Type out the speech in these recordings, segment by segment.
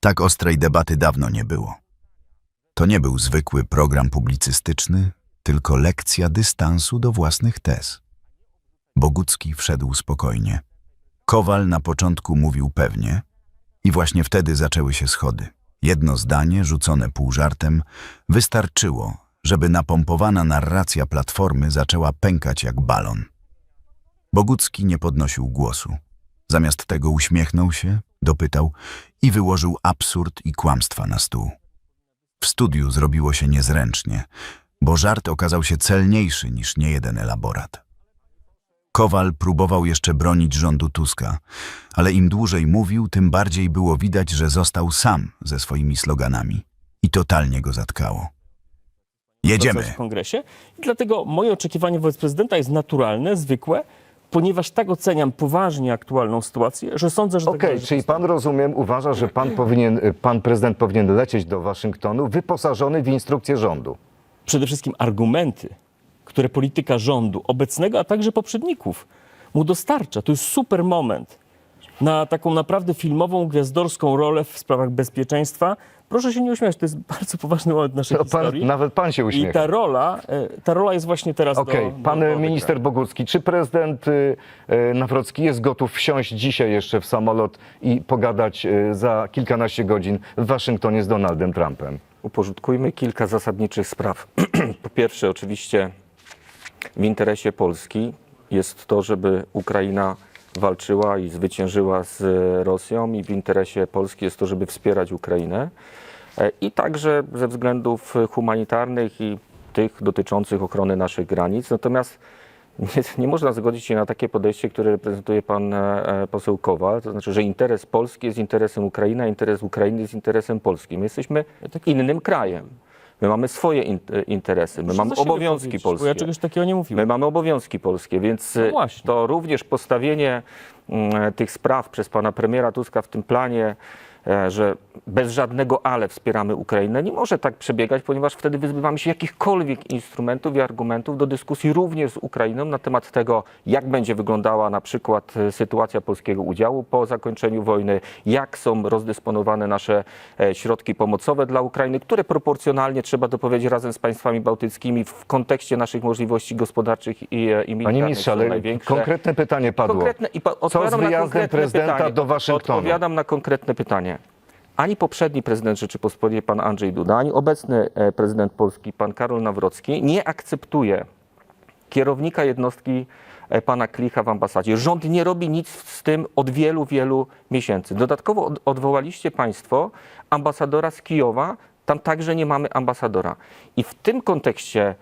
Tak ostrej debaty dawno nie było. To nie był zwykły program publicystyczny, tylko lekcja dystansu do własnych tez. Bogucki wszedł spokojnie. Kowal na początku mówił pewnie i właśnie wtedy zaczęły się schody. Jedno zdanie, rzucone pół żartem, wystarczyło, żeby napompowana narracja Platformy zaczęła pękać jak balon. Bogucki nie podnosił głosu. Zamiast tego uśmiechnął się, dopytał i wyłożył absurd i kłamstwa na stół. W studiu zrobiło się niezręcznie, bo żart okazał się celniejszy niż niejeden elaborat. Kowal próbował jeszcze bronić rządu Tuska, ale im dłużej mówił, tym bardziej było widać, że został sam ze swoimi sloganami. I totalnie go zatkało. Jedziemy! w kongresie. I dlatego moje oczekiwanie wobec prezydenta jest naturalne, zwykłe, ponieważ tak oceniam poważnie aktualną sytuację, że sądzę, że tak Okej, należy czyli pan rozumiem, uważa, że pan powinien, pan prezydent powinien lecieć do Waszyngtonu wyposażony w instrukcję rządu. przede wszystkim argumenty, które polityka rządu obecnego, a także poprzedników mu dostarcza. To jest super moment na taką naprawdę filmową, gwiazdorską rolę w sprawach bezpieczeństwa. Proszę się nie uśmiać, to jest bardzo poważny moment naszej No pan, historii. nawet pan się I uśmiecha. ta rola, e, ta rola jest właśnie teraz Okej, do, do, pan do minister Bogucki, czy prezydent y, y, Nawrocki jest gotów wsiąść dzisiaj jeszcze w samolot i pogadać y, za kilkanaście godzin w Waszyngtonie z Donaldem Trumpem? uporządkujmy kilka zasadniczych spraw. Po pierwsze, oczywiście w interesie Polski jest to, żeby Ukraina walczyła i zwyciężyła z Rosją, i w interesie Polski jest to, żeby wspierać Ukrainę. E, I także ze względów humanitarnych i tych dotyczących ochrony naszych granic. Natomiast nie, nie można zgodzić się na takie podejście, które reprezentuje pan e, e, poseł Kowal, to znaczy, że interes Polski jest interesem Ukrainy, a interes Ukrainy jest interesem Polski. My jesteśmy innym krajem. My mamy swoje in, e, interesy, my Proszę mamy obowiązki polskie. Bo ja czegoś takiego nie mówiłem. My mamy obowiązki polskie, więc No e, to również postawienie mm, tych spraw przez pana premiera Tuska w tym planie, e, że bez żadnego ale wspieramy Ukrainę, nie może tak przebiegać, ponieważ wtedy wyzbywamy się jakichkolwiek instrumentów i argumentów do dyskusji również z Ukrainą na temat tego, jak będzie wyglądała na przykład e, sytuacja polskiego udziału po zakończeniu wojny, jak są rozdysponowane nasze e, środki pomocowe dla Ukrainy, które proporcjonalnie trzeba dopowiedzieć razem z państwami bałtyckimi w kontekście naszych możliwości gospodarczych i, e, i Panie ministrze, ale konkretne pytanie padło. Konkretne, i pa, Co z wyjazdem prezydenta pytanie. do Waszyngtonu? Odpowiadam na konkretne pytanie. Ani poprzedni prezydent Rzeczypospolitej, pan Andrzej Duda, ani obecny e, prezydent Polski, pan Karol Nawrocki, nie akceptuje kierownika jednostki e, pana Klicha w ambasadzie. Rząd nie robi nic z tym od wielu, wielu miesięcy. Dodatkowo od, odwołaliście państwo ambasadora z Kijowa, tam także nie mamy ambasadora. I w tym kontekście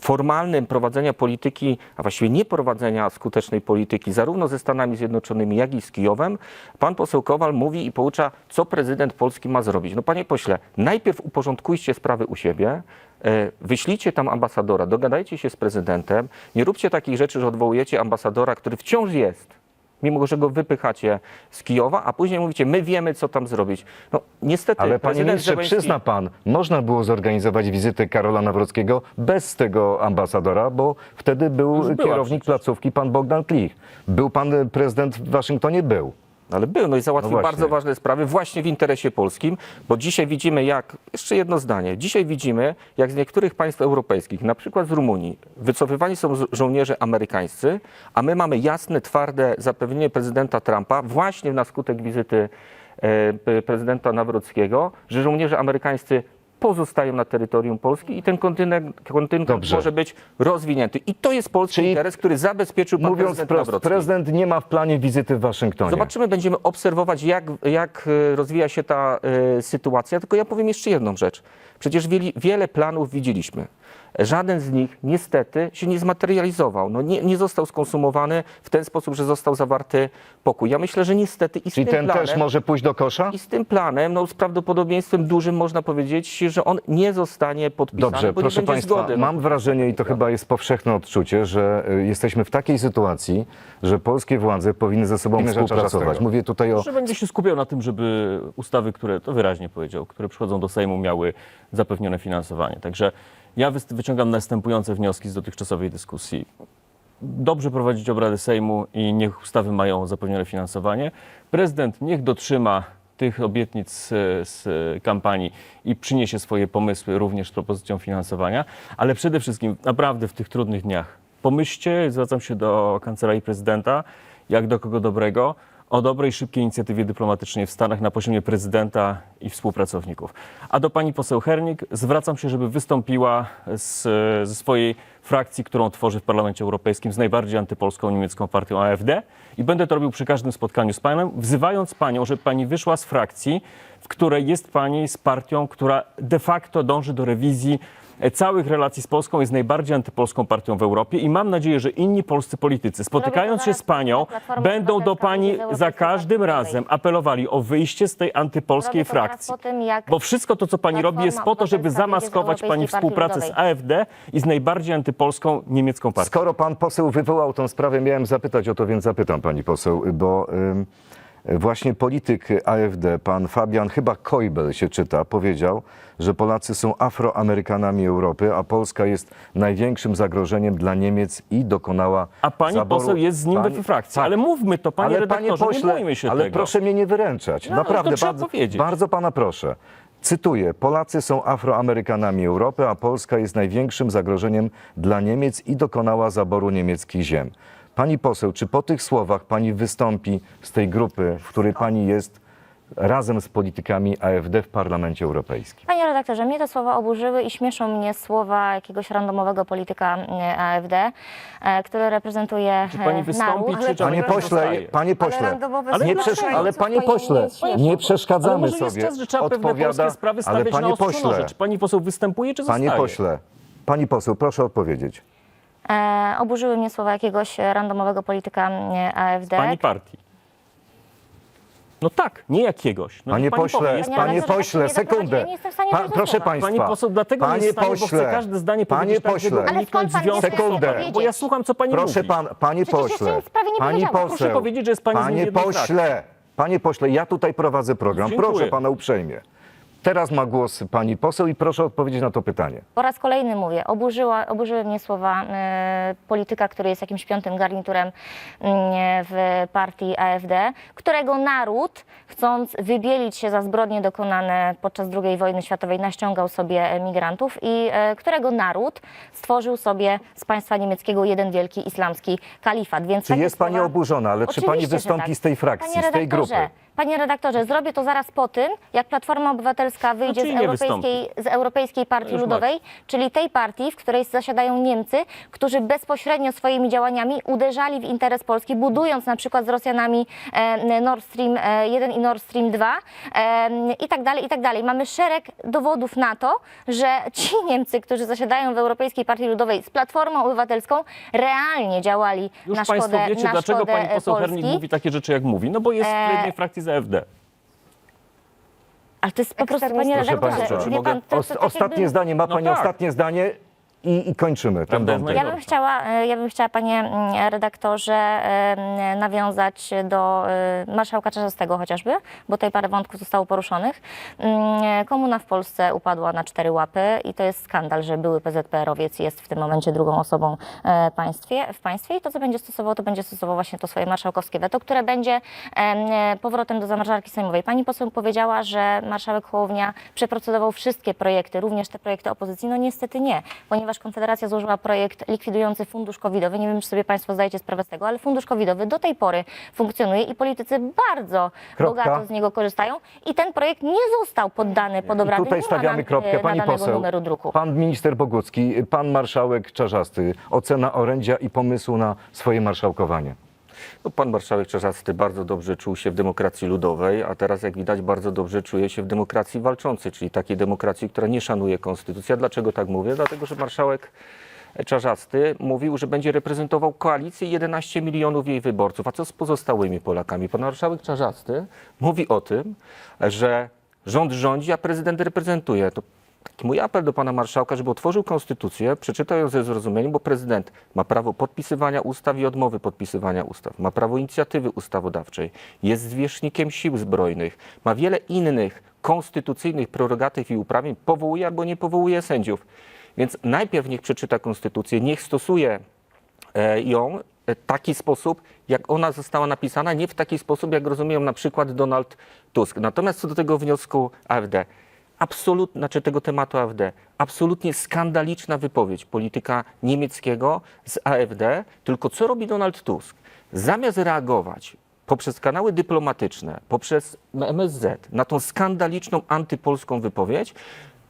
formalnym prowadzenia polityki, a właściwie nie prowadzenia skutecznej polityki, zarówno ze Stanami Zjednoczonymi, jak i z Kijowem, pan poseł Kowal mówi i poucza, co prezydent Polski ma zrobić. No panie pośle, najpierw uporządkujcie sprawy u siebie, e, wyślijcie tam ambasadora, dogadajcie się z prezydentem, nie róbcie takich rzeczy, że odwołujecie ambasadora, który wciąż jest mimo że go wypychacie z Kijowa, a później mówicie, my wiemy, co tam zrobić. No niestety, Ale panie prezydent ministrze, Zełenski- przyzna pan, można było zorganizować wizytę Karola Nawrockiego bez tego ambasadora, bo wtedy był była kierownik przecież. placówki, pan Bogdan Klich. Był pan prezydent w Waszyngtonie? Był. Ale był, no i załatwił No właśnie. bardzo ważne sprawy właśnie w interesie polskim, bo dzisiaj widzimy jak, jeszcze jedno zdanie, dzisiaj widzimy jak z niektórych państw europejskich, na przykład z Rumunii, wycofywani są żo- żołnierze amerykańscy, a my mamy jasne, twarde zapewnienie prezydenta Trumpa właśnie na skutek wizyty e, p- prezydenta Nawrockiego, że żołnierze amerykańscy pozostają na terytorium Polski i ten kontynent, kontynent Dobrze. może być rozwinięty. I to jest polski Czyli interes, który zabezpieczył pan Mówiąc prezydent wprost, Nawrocki. prezydent nie ma w planie wizyty w Waszyngtonie. Zobaczymy, będziemy obserwować, jak, jak e, rozwija się ta e, sytuacja. Tylko ja powiem jeszcze jedną rzecz. Przecież wiele planów widzieliśmy. Żaden z nich niestety się nie zmaterializował. No, nie, nie został skonsumowany w ten sposób, że został zawarty pokój. Ja myślę, że niestety i z Czyli tym ten planem, też może pójść do kosza? i z tym planem, no, z prawdopodobieństwem dużym można powiedzieć, że on nie zostanie podpisany, Dobrze, bo proszę nie będzie Państwa, zgody. mam wrażenie i to chyba jest powszechne odczucie, że y, jesteśmy w takiej sytuacji, że polskie władze powinny ze sobą współpracować. Mówię tutaj o Że będzie się skupiał na tym, żeby ustawy, które, to wyraźnie powiedział, które przychodzą do Sejmu, miały zapewnione finansowanie. Także ja wyciągam następujące wnioski z dotychczasowej dyskusji. Dobrze prowadzić obrady Sejmu i niech ustawy mają zapewnione finansowanie. Prezydent niech dotrzyma tych obietnic z, z kampanii i przyniesie swoje pomysły również z propozycją finansowania, ale przede wszystkim naprawdę w tych trudnych dniach pomyślcie, zwracam się do Kancelarii Prezydenta, jak do kogo dobrego, o dobrej, szybkiej inicjatywie dyplomatycznej w Stanach na poziomie prezydenta i współpracowników. A do pani poseł Hernik zwracam się, żeby wystąpiła z, ze swojej frakcji, którą tworzy w Parlamencie Europejskim z najbardziej antypolską niemiecką partią AfD i będę to robił przy każdym spotkaniu z panem, wzywając panią, żeby pani wyszła z frakcji, w której jest pani z partią, która de facto dąży do rewizji całych relacji z Polską, jest najbardziej antypolską partią w Europie i mam nadzieję, że inni polscy politycy, spotykając się z panią, będą do pani za każdym razem apelowali o wyjście z tej antypolskiej frakcji. Bo wszystko to, co pani robi, jest po to, żeby zamaskować pani współpracę z AfD i z najbardziej antypolską niemiecką partią. Skoro pan poseł wywołał tą sprawę, miałem zapytać o to, więc zapytam pani poseł, bo ym, właśnie polityk AfD, pan Fabian, chyba Koibel się czyta, powiedział, że Polacy są Afroamerykanami Europy, a Polska jest największym zagrożeniem dla Niemiec i dokonała A pani zaboru... poseł jest z nim Pani- we frakcji. Tak. Ale mówmy to, panie ale redaktorze, panie pośle, nie bójmy się ale tego. proszę mnie nie wyręczać. No, Naprawdę, to trzeba bardzo, powiedzieć. bardzo pana proszę. Cytuję: Polacy są Afroamerykanami Europy, a Polska jest największym zagrożeniem dla Niemiec i dokonała zaboru niemieckich ziem. Pani poseł, czy po tych słowach pani wystąpi z tej grupy, w której pani jest, razem z politykami AfD w Parlamencie Europejskim? Panie redaktorze, mnie te słowa oburzyły i śmieszą mnie słowa jakiegoś randomowego polityka e, AfD, e, który reprezentuje Czy pani e, wystąpi, naród. czy czy Panie pani pośle, zostaje? panie pośle, randomowe Ale nie przesz- ale panie pani pośle, nie Ale przeszkadzamy może jest sobie. czas, że trzeba pewne Odpowiada- polskie sprawy ale stawiać na panie ostrzu pośle. Czy pani poseł występuje, czy zostaje? Panie pośle, pani poseł, proszę odpowiedzieć. E, oburzyły mnie słowa jakiegoś randomowego polityka e, AfD. Pani partii. No tak, nie jakiegoś. No Panie niech pani pośle, powie, jest Panie panie redaktorze, pośle, tak nie sekundę. ja nie jestem w stanie Pa, zrozumieć proszę państwa. Pani poseł dlatego nie panie jest w stanie, bo pośle, chce każde zdanie panie powiedzieć tak, żeby pośle, Ale uniknąć skąd pan związku. co Sekundę. powiedzieć? Bo ja słucham, co pani Proszę mówi. pan, panie Przecież pośle, jeszcze nic w sprawie nie pani powiedziałam. poseł, Proszę powiedzieć, że jest pani z panie jednej pośle, panie pośle, ja tutaj prowadzę program. Dziękuję. Proszę pana uprzejmie. Teraz ma głos pani poseł i proszę odpowiedzieć na to pytanie. Po raz kolejny mówię, oburzyła, oburzyły mnie słowa e, polityka, który jest jakimś piątym garniturem mm, w partii AfD, którego naród, chcąc wybielić się za zbrodnie dokonane podczas II wojny światowej, naściągał sobie emigrantów i e, którego naród stworzył sobie z państwa niemieckiego jeden wielki islamski kalifat. Więc Czy takie jest pani słowa- oburzona, ale czy Oczywiście, pani że wystąpi tak. z tej frakcji, Panie z tej grupy? Panie redaktorze, zrobię to zaraz po tym, jak Platforma Obywatelska wyjdzie czyli z Europejskiej, z Europejskiej Partii już Ludowej, czyli tej partii, w której zasiadają Niemcy, którzy bezpośrednio swoimi działaniami uderzali w interes Polski, budując na przykład z Rosjanami e, Nord Stream e, 1 i Nord Stream 2 e, i tak dalej, i tak dalej. Mamy szereg dowodów na to, że ci Niemcy, którzy zasiadają w Europejskiej Partii Ludowej z Platformą Obywatelską, realnie działali Już na państwo szkodę, wiecie, na dlaczego szkodę pani poseł Polski. Hernik mówi takie rzeczy, jak mówi. No bo jest w E, jednej frakcji z AfD. Ale to jest po prostu, panie Proszę redaktorze, państwa, czy wie mogę- pan, to, to, Ost- tak ostatnie zdanie, ma No pani tak. ostatnie zdanie i, i kończymy ten Prawda jest wątek. Ja bym chciała, e, ja bym chciała panie mm, redaktorze em, nawiązać do e, marszałka Czarzastego chociażby, bo tutaj parę wątków zostało poruszonych. Mm, Komuna w Polsce upadła na cztery łapy i to jest skandal, że były PZPR-owiec jest w tym momencie drugą osobą e, państwie, w państwie i to, co będzie stosował, to będzie stosował właśnie to swoje marszałkowskie weto, które będzie em, e, powrotem do zamrażarki sejmowej. Pani poseł powiedziała, że marszałek Hołownia przeprocedował wszystkie projekty, również te projekty opozycji. No niestety nie, ponieważ Konfederacja złożyła projekt likwidujący fundusz covidowy. Nie wiem, czy sobie Państwo zdajecie sprawę z tego, ale fundusz covidowy do tej pory funkcjonuje i politycy bardzo Kropka. bogato z niego korzystają i ten projekt nie został poddany pod I obrady. tutaj nie ma stawiamy kropkę. e, Pani poseł, pan minister Bogucki, pan marszałek Czarzasty. Ocena orędzia i pomysłu na swoje marszałkowanie. No, pan marszałek Czarzasty bardzo dobrze czuł się w demokracji ludowej, a teraz jak widać bardzo dobrze czuje się w demokracji walczącej, czyli takiej demokracji, która nie szanuje konstytucji. Dlaczego tak mówię? Dlatego, że marszałek Czarzasty mówił, że będzie reprezentował koalicję i 11 milionów jej wyborców. A co z pozostałymi Polakami? Pan marszałek Czarzasty mówi o tym, że rząd rządzi, a prezydent reprezentuje. To Taki mój apel do pana marszałka, żeby otworzył konstytucję, przeczytał ją ze zrozumieniem, bo prezydent ma prawo podpisywania ustaw i odmowy podpisywania ustaw, ma prawo inicjatywy ustawodawczej, jest zwierzchnikiem sił zbrojnych, ma wiele innych konstytucyjnych prerogatyw i uprawnień, powołuje albo nie powołuje sędziów. Więc najpierw niech przeczyta konstytucję, niech stosuje e, ją e, taki sposób, jak ona została napisana, nie w taki sposób, jak rozumieją na przykład Donald Tusk. Natomiast co do tego wniosku AfD, absolutnie, znaczy tego tematu AfD, absolutnie skandaliczna wypowiedź polityka niemieckiego z AfD, tylko co robi Donald Tusk? Zamiast reagować poprzez kanały dyplomatyczne, poprzez MSZ na tą skandaliczną antypolską wypowiedź,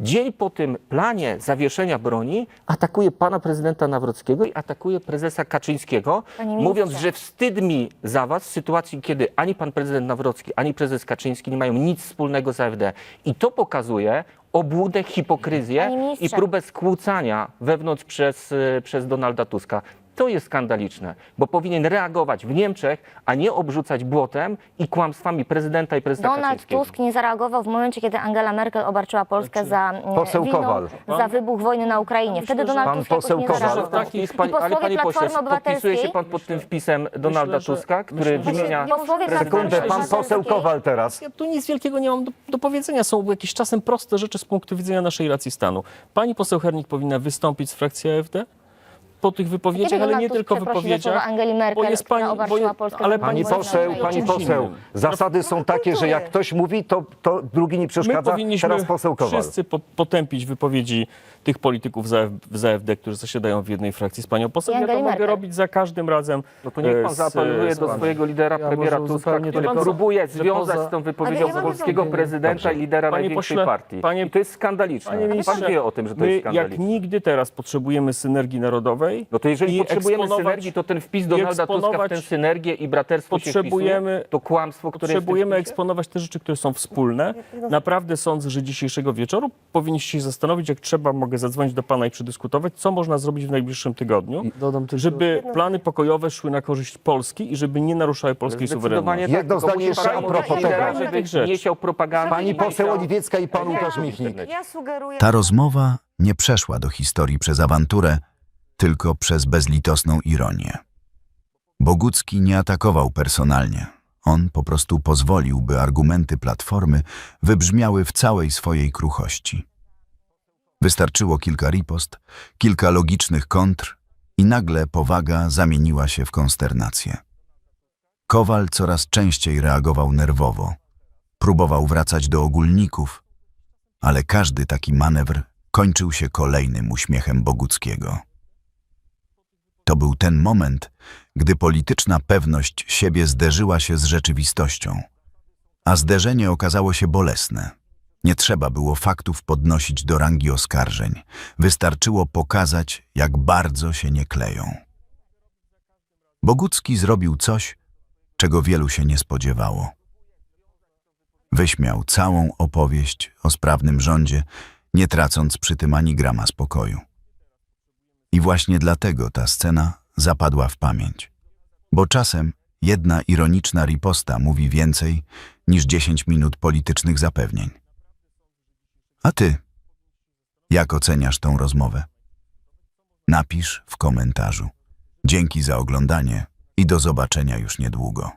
dzień po tym planie zawieszenia broni atakuje pana prezydenta Nawrockiego i atakuje prezesa Kaczyńskiego, Panie ministrze. mówiąc, że wstyd mi za was w sytuacji, kiedy ani pan prezydent Nawrocki, ani prezes Kaczyński nie mają nic wspólnego z AfD. I to pokazuje obłudę, hipokryzję Panie ministrze. i próbę skłócania wewnątrz przez, y, przez Donalda Tuska. To jest skandaliczne, bo powinien reagować w Niemczech, a nie obrzucać błotem i kłamstwami prezydenta i prezesa Donald Kaczyńskiego. Tusk nie zareagował w momencie, kiedy Angela Merkel obarczyła Polskę za e, Poseł winą za wybuch wojny na Ukrainie. Wtedy Donald Pan Tusk jakoś poseł nie Kowal. zareagował. Że w I posłowie ale pani poseł, Platformy podpisuje się Obywatelskiej pan pod tym wpisem Donalda że- Tuska, który myślę, że- wymienia... Posłowie Sekundę, pan poseł Kowal teraz. Ja tu nic wielkiego nie mam do, do powiedzenia. Są jakieś czasem proste rzeczy z punktu widzenia naszej racji stanu. Pani poseł Hernik powinna wystąpić z frakcji AfD po tych wypowiedziach, ale nie tylko wypowiedziach. Angeli Merkel, która obarczyła Polskę ale za Pani wojnę na poseł, pani poseł, innym. zasady są takie, że jak ktoś mówi, to, to drugi nie My przeszkadza. powinniśmy Teraz poseł Kowal. wszyscy po, potępić wypowiedzi tych polityków z, AF, z AfD, którzy zasiadają w jednej frakcji z panią poseł. I Ja to Angeli mogę Merkel. robić za każdym razem. No to niech e, pan zaapeluje do swojego lidera, Ja premiera może Tuska, uzupełnię który tylko, próbuje że związać poza- z tą Ale wypowiedzią ja mam polskiego pytanie. prezydenta i lidera Panie największej pośle, partii. panie- I to jest skandaliczne. Panie pan wie o tym, że to my jest jak skandaliczne. nigdy teraz potrzebujemy synergii narodowej. No to jeżeli potrzebujemy eksponować- synergii, to ten wpis Donalda Tuska w tę synergię i braterstwo się Potrzebujemy- wpisuje, to kłamstwo, które Potrzebujemy eksponować te rzeczy, które są wspólne. Naprawdę sądzę, że dzisiejszego wieczoru powinniście się zastanowić, jak trzeba, mogę zadzwonić do pana i przedyskutować, co można zrobić w najbliższym tygodniu, żeby plany pokojowe szły na korzyść Polski i żeby nie naruszały polskiej suwerenności. Jedno tylko zdanie jeszcze a propos tego. tak, żeby nie siał propagandy. Pani poseł Oliwiecka i pan Łukasz Michnik. Ta rozmowa nie przeszła do historii przez awanturę, tylko przez bezlitosną ironię. Bogucki nie atakował personalnie. On po prostu pozwolił, by argumenty Platformy wybrzmiały w całej swojej kruchości. Wystarczyło kilka ripost, kilka logicznych kontr i nagle powaga zamieniła się w konsternację. Kowal coraz częściej reagował nerwowo. Próbował wracać do ogólników, ale każdy taki manewr kończył się kolejnym uśmiechem Boguckiego. To był ten moment, gdy polityczna pewność siebie zderzyła się z rzeczywistością. A zderzenie okazało się bolesne. Nie trzeba było faktów podnosić do rangi oskarżeń. Wystarczyło pokazać, jak bardzo się nie kleją. Bogucki zrobił coś, czego wielu się nie spodziewało. Wyśmiał całą opowieść o sprawnym rządzie, nie tracąc przy tym ani grama spokoju. I właśnie dlatego ta scena zapadła w pamięć. Bo czasem jedna ironiczna riposta mówi więcej niż 10 minut politycznych zapewnień. A ty, jak oceniasz tą rozmowę? Napisz w komentarzu. Dzięki za oglądanie i do zobaczenia już niedługo.